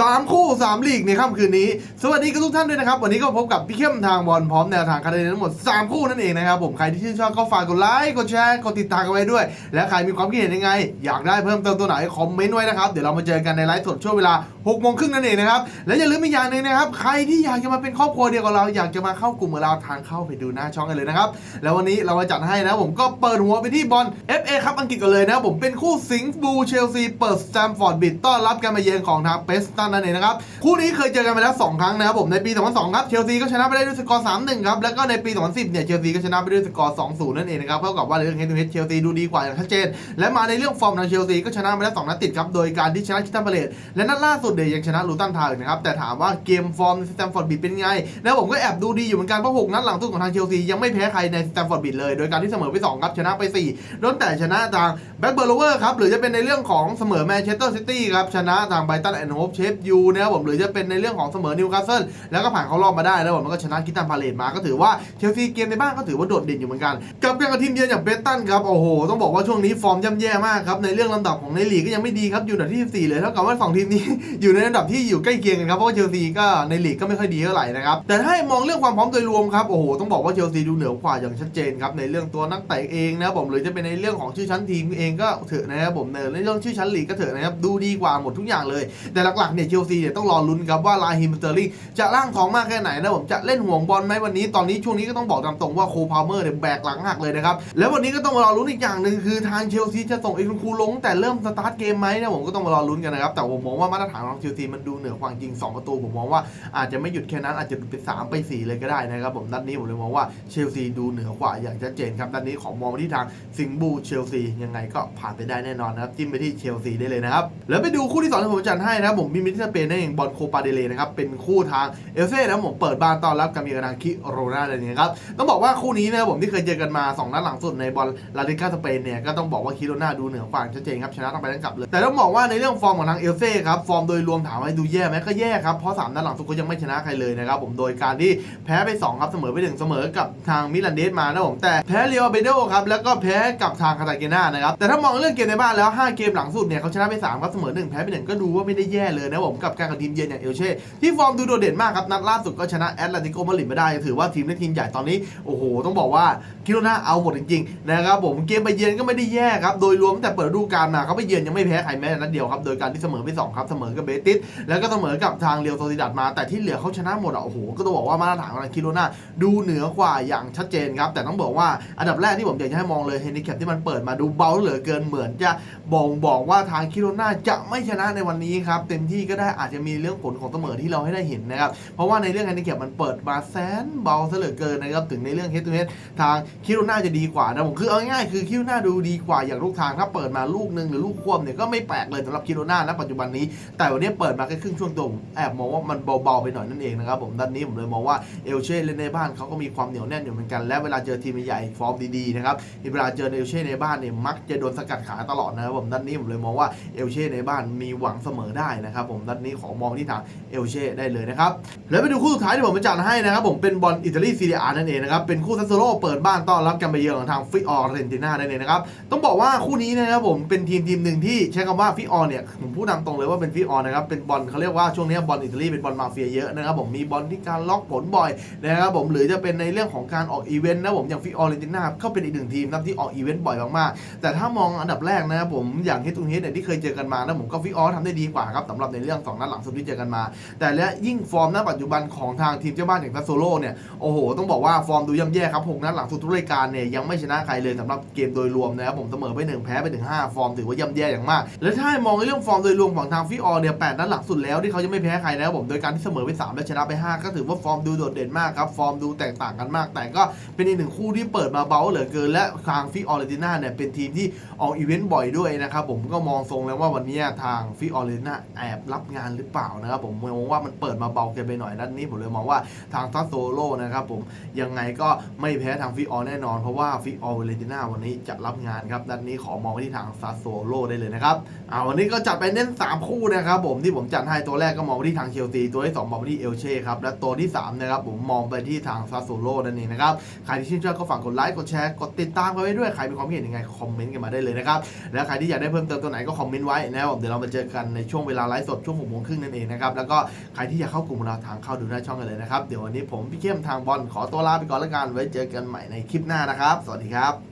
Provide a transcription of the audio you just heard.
สามคู่สามลีกในค่ำคืนนี้ สวัสดีกับทุกท่านด้วยนะครับ วันนี้ก็พบกับพี่เข้มทางบอลพร้อมแนวทางคะแนนทั้งหมด 3 คู่นั่นเองนะครับผม ใครที่ชื่นชอบก็ฝากกดไลค์ กดแชร์ กดติดตามกันไว้ด้วย และใครมีความคิดเห็นยังไง อยากได้เพิ่มเติมตัวไหน คอมเมนต์ไว้นะครับ เดี๋ยวเรามาเจอกันในไลฟ์สดช่วงเวลา6โมงครึ่งนั่นเองนะครับ และอย่าลืมอีกอย่างหนึ่งนะครับ ใครที่อยากจะมาเป็นครอบครัวเดียวกับเราอยากจะมาเข้ากลุ่มกับเราทางเข้าไปดูหน้าช่องกันเลยนะครับ แล้ววันนี้เรามาจัดให้นะ ผมก็เปิดหัวไปที่บอล FA ครับอังกฤษกันเลยนะผมเป็นคู่สิงห์บูเชลซีเปิดสแตมฟอร์ดบิดต้อนรับการมาเยือนของทางเปสตันนั่นเองนะครับคู่นี้เคยเจอกันมาแล้ว 2 ครั้งนะครับผมในปี 2002 ครับเชลซีก็ชนะไปได้ด้วยสกอร์3-1ครับแล้วก็ในปี 2010 เนี่ยเชลซีก็ชนะไปด้วยสกอร์2-0นั่นเองนะครับเท่ากับว่าในเรื่องเฮดทูเฮดเชลซีดูดีกว่าอย่างชัดเจนและมาในเรื่องฟอร์มทางเชลซีก็ชนะมาแล้ว2นัดติดครับโดยการที่ชนะคิตันพาเลตและนัดล่าสุดเนี่ยยังชนะลูตันทาวน์นะครับ แต่ถามว่าเกมฟอร์มในสแตมฟอร์ดบิดเป็นไง แล้วผมก็แอบดูดีอยู่เหมือนกัน เพราะ6นัดหลังสุดของทางเชลซียังไม่แพ้ใครในสแตมฟอร์ดบิดเลย โดยการที่เสมอไป 2 ครับ ชนะไป4โดนแต่ชนะทางแบ็กเบอร์โลเวอร์ครับหรือจะเป็นในเรื่องของเสมอแมนเชสเตอร์ซิตี้ครับชนะทางไบรตันแอนด์โฮปเชฟยูนะครับผมหรือจะเป็นในเรื่องของเสมอนิวคาสเซิลแล้วก็ผ่านเข้ารอบมาได้แล้วผมมันก็ชนะคิตันพาเลตมาก็ถือว่าเชลซีเกมในบ้านก็ถือว่าโดดเด่นอยู่เหมือนกันกับการกับทีมเยือนอย่างเบตันครับโอ้โหต้องบอกว่าช่วงนี้ฟอร์มย่ำแย่มากครับในเรื่องลำดับของในลีกก็ยังไม่ดีครับอยู่อันดับที่ 14 เลยเท่ากับว่าสองทีมนี้อยู่ในอันดับที่อยู่ใกล้เคียงกันครับเพราะว่าเชลซีก็ในลีกก็ไม่ค่อยดีเท่าไหร่นะครับแต่ถ้าให้มองเรื่องความพร้อมโดยรวมครับโอ้โหต้องบอกว่าเชลซีดูเหนือกว่าอย่างชัดเจนครับในเรื่องตัวนักเตะเองนะครับผมหรือจะเป็นในเรื่องของชื่อชั้นทีมเองก็เถอะนะครับผมในเรื่องชื่อชั้นลีกก็เถอะนะครับดูดีกว่าหมดทุกอย่างเลย แต่หลักๆเนี่ยเชลซีเนี่ยต้องรอลุ้นครับว่าลาฮิมสเตอร์ลิงจะร่างท้องมากแค่ไหนนะผมจะเล่นห่วงบอลไหมวันนี้ตอนนี้ช่วงนี้ก็ต้องบอกตามตรงว่าโคพาเมอร์เนี่ยแบกหลังหักเลยนะครับแล้ววันนี้ก็ต้องรอลุ้นอีกอย่างหนึ่งคือทางเชลซีจะส่งเอ็นคูลงแต่เริ่มสตาร์ทเกมไหมนะผมก็ต้องรอลุ้นกันนะครับแต่ผมมองว่ามาตรฐานของเชลซีมันดูเหนือความจริง 2 ประตู ผมมองว่าอาจจะไม่หยุดแค่นั้นอาจจะไป 3 ไป 4 เลยก็ได้นะครับผมนัดนี้ผมเลยมองว่าเชลซีดูเหนือกว่าอย่างชัดเจนครับนัดนี้ขอมองไปที่ทางสิงบูเชลซียังไงก็ผ่านไปได้แน่นอนนะครับจิ้มไปที่เชลซีได้เลยนะครับแล้วไปดูคู่ที่สองที่ผมจัดให้นะครับผมมีมิสเปนนั่นเองบอลโคปาเดเลนะครับเป็นคู่ทางเอลเซ่นะผมเปิดบ้านต้อนรับกามีกานังคิโรนาเลยนะครับต้องบอกว่าคู่นี้นะครับผมที่เคยเจอกันมาสองนัดหลังสุดในบอลลาลิกาสเปนเนี่ยก็ต้องบอกว่าคิโรนาดูเหนือกว่าชัดเจนครับชนะทั้งไปทั้งกลับเลยแต่ต้องบอกว่าในเรื่องฟอร์มของทางเอลเซ่ครับฟอร์มโดยรวมถามว่าดูแย่ไหมก็แย่ครับ เพราะสามนัดหลังสุดก็ยังไม่ชนะใครเลยนะครับผมโดยการที่แพ้ไปสองครับเสมอไปหนึ่งเสมอกับทางมิลันเดสมานะผมแต่แพ้เรียวเบโดครับแล้วก็แพ้กับทางคาตาเกนานะครับแต่ถ้ามองเรื่องเกมในบ้านแล้ว 5 เกมหลังสุดเนี่ยเขาชนะไป3ครับเสมอ1แพ้ไป1ก็ดูว่าไม่ได้แย่เลยนะผมกับการกับทีมเยือนอย่างเอลเช่ที่ฟอร์มดูโดดเด่นมากครับนัดล่าสุดก็ชนะแอตเลติโกมาดริดมาได้ถือว่าทีมในทีมใหญ่ตอนนี้โอ้โหต้องบอกว่าคิโรนาเอาหมดจริงๆนะครับผมเกมไปเยือนก็ไม่ได้แย่ครับโดยรวมแต่เปิดฤดูกาลมาเขาไปเยือนยังไม่แพ้ใครแม้แต่นัดเดียวครับโดยการที่เสมอไปสองครับเสมอกับเบติสแล้วก็เสมอกับทางเรียวโซซิดัดมา แต่ที่เหลือเขาชนะหมดอะโอ้โหก็ต้องบอกว่ามาตรฐานของทางคิโรนาดูเหนือกว่าอย่างชัดเจนครับ แต่ต้องบอกว่าอันดับแรกที่ผมอยากจะให้มองเลยเฮนดิแคปที่มันเปิดมาดูเบาเหลือเกินเหมือนจะบ่งบอกว่าทางคิโรนาจะไม่ชนะในวันนี้ครับเต็มที่ก็ได้อาจจะมีเรื่องผลของเสมอที่เราให้ได้เห็นนะครับเพราะว่าในเรื่องเฮนดิแคปมันเปิดมาแสนเบาเหลือเกินนะครับถึงในเรื่องเฮดทูเฮดทางคิโรนาจะดีกว่านะผมคือเอาง่ายคือคิโรนาดูดีกว่าอย่างลูกทางถ้าเปิดมาลูกหนึ่งหรือลูกควบเนี่ยก็ไม่แปลกเลยสำหรับคิโรนาณปัจจุบันนี้แต่วันนี้เปิดมาแค่ครึ่งช่วงตัวผมแอบมองว่ามันเบาๆไปหน่อยนั่นเองนะครับผมด้านนี้ผมเลยมองว่าเอลเช่เล่นในบ้านเขาก็มีความเหนียวแน่นอยู่เหมือนกัน และเวลาเจอทีมใหญ่ฟอร์มดีๆนะครับเวลาเจอเอลเช่ในบ้านเนี่ยมักจะโดนสกัดขาตลอดนะครับผมด้านนี้ผมเลยมองว่าเอลเช่ในบ้านมีหวังเสมอได้นะครับผมด้านนี้ขอมองที่ทางเอลเช่ได้เลยนะครับแล้วไปดูคู่สุดท้ายที่ผมจะจัดให้นะครับผมเป็นบอลอิตาลีซีเรียนั่นเองนะครับเป็นคู่ซัสโซโลเปิดบ้านต้อนรับกันไปเยือนของทางฟิออร์เรนติน่านั่นเองนะครับต้องบอกว่าคู่นี้นะครับผมเป็นทีมทีมหนึ่งที่ใช้คำว่าฟิออร์เนี่ยผมพูดตามตรงเลยว่าเป็นฟิออร์นะครับเป็นบอลเขาเรียกว่าช่วงนี้บอลอิตาลีเป็นบอลมาเฟียเยอะนะครับผมมีบอลที่การล็อกผลบ่อยนะครับผมหรือจะเป็นในเรื่องของการออกอีเวนต์นะผมอย่างฟิออร์เรนติน่าก็เป็นอีกหนึ่งทีมนะที่ออกอีเวนต์บ่อยมากๆแต่ถ้ามองอันดับแรกนะครับผมอย่างเฮตุนเฮดเนี่ยที่เคยเจอกันมานะผมก็ฟิออร์ทำได้ดีกว่าครับสำหรับในเรื่องสองนัดหลังสุดที่เจอกันมา แต่และยิ่งฟอร์มณปัจจุบันของทางทีมเจ้าบ้านอย่างซัสโซโลเนี่ยโอ้โหต้องบอกว่าฟอร์มดูย่ำแย่ครับหกนัดหลังสุดทุกรายการเนี่ยยังไม่ชนะใครเลยสำหรับเกมโดยรวมนะครับผมเสมอไปหนึ่งแพ้ไปถึงห้าฟอร์มถือว่าย่ำแย่อย่างมาก และถ้ามองในเรื่องฟอร์มโดยรวมของทางฟิออร์เนี่ยแปดนัดหลังสุดแล้วที่เขายังไม่แพ้ใครนะครับผมโดยการที่เสมอไปสามและชนะไปห้าก็ถือว่าฟอร์มดูโดดเด่นมากครับ ฟอร์มดูแตกต่างกันมาก แต่ก็เป็นอีกหนึ่งคู่ที่เปิดมาเบาเหลือเกิน และทางฟิออร์เรติน่าเนี่ยเป็นทีมที่ออกอีเวนต์บ่อยด้วยนะครับผมก็มองทรงแล้วว่าวันนี้ทางฟิออร์เรติน่าแอบรับงานหรือเปล่านะครับผมมองว่ามันเปิดมาเบาเกินไปหน่อยนัดนี้ผมเลยมองว่าทางซัสโซโลนะครับผมยังไงก็ไม่แพ้ทางฟิออแน่นอนเพราะว่าฟิออร์เรติน่าวันนี้จะรับงานครับนัดนี้ขอมองไปที่ทางซัสโซโลได้เลยนะครับอ่าวันนี้ก็จัดไปเน้น 3 คู่นะครับผมที่ผมจัดให้ตัวแรกก็มองไปที่ทางเชลซีตัวที่สองมองไปที่เอลเช่ครับและตัวที่สามนะครับผมมองไปที่ทางซาโซโลนั่นเองนะครับใครที่ชื่นชอบก็ฝากกดไลค์กดแชร์กดติดตามกันไว้ด้วยใครมีความคิดเห็นยังไงคอมเมนต์กันมาได้เลยนะครับแล้วใครที่อยากได้เพิ่มเติมตัวไหนก็คอมเมนต์ไว้นะครับเดี๋ยวเรามาเจอกันในช่วงเวลาไลฟ์สดช่วงหกโมงครึ่งนั่นเองนะครับแล้วก็ใครที่อยากเข้ากลุ่มเราทางเข้าดูหน้าช่องกันเลยนะครับเดี๋ยววันนี้ผมพี่เข้มทางบอลขอตัวลาไปก่อนแล้วกันไว้เจอกันใหม่ในคลิปหน้านะครับ สวัสดีครับ